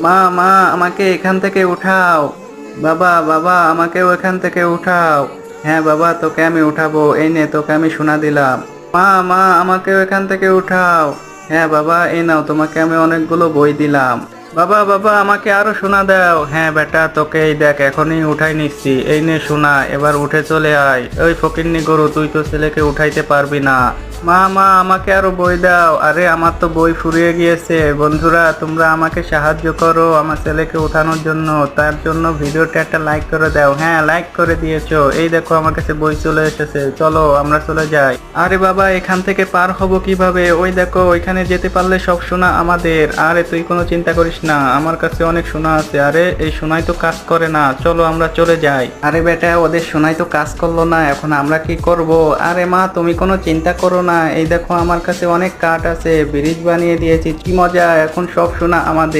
মা মা, আমাকে এখান থেকে উঠাও। বাবা বাবা, আমাকেও এখান থেকে উঠাও। হ্যাঁ বাবা, তোকে আমি উঠাবো। এই নে, তোকে আমি শোনা দিলাম। মা মা, আমাকেও এখান থেকে উঠাও। হ্যাঁ বাবা, এই নাও, তোমাকে আমি অনেকগুলো বই দিলাম। বাবা বাবা, আমাকে আরও শোনা দাও। হ্যাঁ বেটা তোকে এই দেখ, এখনই উঠাই নিচ্ছি। এই নে শোনা এবার উঠে চলে আয়। ওই ফকিরনি গরু, তুই তো ছেলেকে উঠাইতে পারবি না। মা মা আমাকে আরও বই দাও। আরে, আমার তো বই ফুরিয়ে গিয়েছে। বন্ধুরা, তোমরা আমাকে সাহায্য করো আমার ছেলেকে উঠানোর জন্য। তার জন্য ভিডিওটা একটা লাইক করে দাও। হ্যাঁ লাইক করে দিয়েছ। এই দেখো, আমার কাছে বই চলে এসেছে। চলো, আমরা চলে যাই। আরে বাবা, এখান থেকে পার হব কীভাবে? ওই দেখো, ওইখানে যেতে পারলে সব শোনা আমাদের। আরে, তুই কোনো চিন্তা করিস না। আমার কাছে অনেক সোনা আছে। আরে, এই সোনাই তো কাজ করে না। চলো, আমরা চলে যাই। আরে বেটা, ওদের সোনাই তো কাজ করল না। এখন আমরা কি করব? আরে মা, তুমি কোনো চিন্তা করো না। এই দেখো আমার কাছে অনেক কাঠ আছে, ব্রিজ বানিয়ে দিয়েছি, কি মজা, এখন সব সোনা আমাদের।